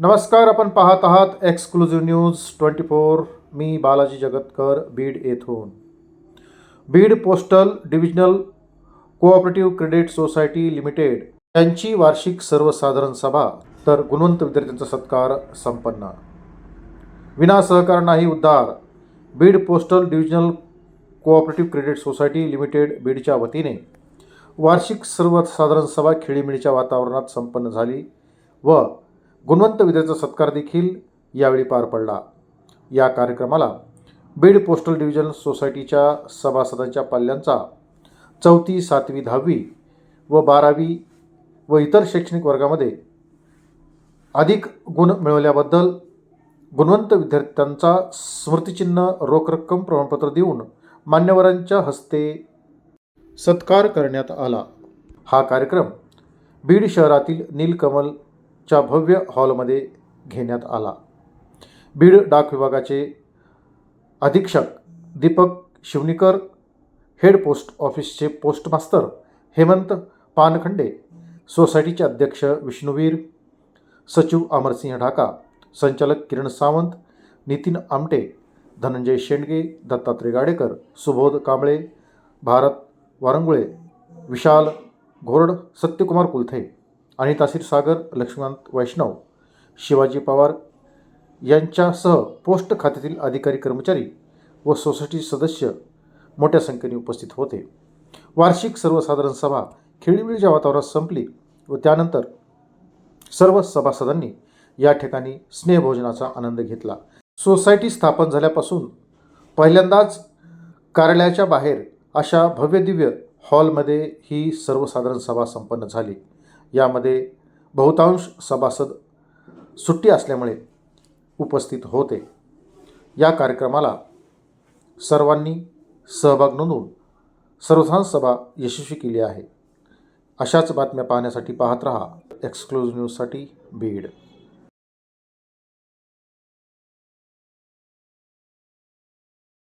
नमस्कार आपण पाहत आहात एक्सक्लुझिव्ह न्यूज ट्वेंटी फोर मी बालाजी जगतकर बीड येथून. Beed postal divisional cooperative credit society limited यांची वार्षिक सर्वसाधारण सभा. तर गुणवंत विद्यार्थ्यांचा सत्कार संपन्न. विना सहकार नाही उद्धार. Beed postal divisional cooperative credit society limited बीडच्या वतीने वार्षिक सर्वसाधारण सभा खेळीमेळीच्या वातावरणात संपन्न झाली व गुणवंत विद्यार्थ्याचा सत्कार देखील यावेळी पार पडला. या कार्यक्रमाला बीड पोस्टल डिव्हिजन सोसायटीच्या सभासदांच्या पाल्यांचा चौथी सातवी दहावी व बारावी व इतर शैक्षणिक वर्गामध्ये अधिक गुण मिळवल्याबद्दल गुणवंत विद्यार्थ्यांचा स्मृतिचिन्ह रोख रक्कम प्रमाणपत्र देऊन मान्यवरांच्या हस्ते सत्कार करण्यात आला. हा कार्यक्रम बीड शहरातील नीलकमल च्या भव्य हॉलमध्ये घेण्यात आला. बीड डाक विभागाचे अधीक्षक दीपक शिवनीकर हेड पोस्ट ऑफिसचे पोस्टमास्तर हेमंत पानखंडे सोसायटीचे अध्यक्ष विष्णुवीर सचिव अमरसिंह ढाका संचालक किरण सावंत नितीन आमटे धनंजय शेंडगे दत्तात्रय गाडेकर सुबोध कांबळे भारत वारंगुळे विशाल घोरड सत्यकुमार कुलथे अनिता सागर लक्ष्मणांत वैष्णव शिवाजी पवार यांच्यासह पोस्ट खात्यातील अधिकारी कर्मचारी व सोसायटी सदस्य मोठ्या संख्येने उपस्थित होते. वार्षिक सर्वसाधारण सभा खेळीमेळीच्या वातावरणात संपली व त्यानंतर सर्व सभासदांनी या ठिकाणी स्नेहभोजनाचा आनंद घेतला. सोसायटी स्थापन झाल्यापासून पहिल्यांदाच कार्यालयाच्या बाहेर अशा भव्यदिव्य हॉलमध्ये ही सर्वसाधारण सभा संपन्न झाली. यामध्ये बहुतांश सभासद सुट्टी असल्यामुळे उपस्थित होते. या कार्यक्रमाला सर्वांनी सहभाग नोंदवून सर्वसाधारण सभा यशस्वी केली आहे. अशाच बातम्या पाहण्यासाठी पाहत रहा. एक्सक्लुझिव्ह न्यूजसाठी बीड.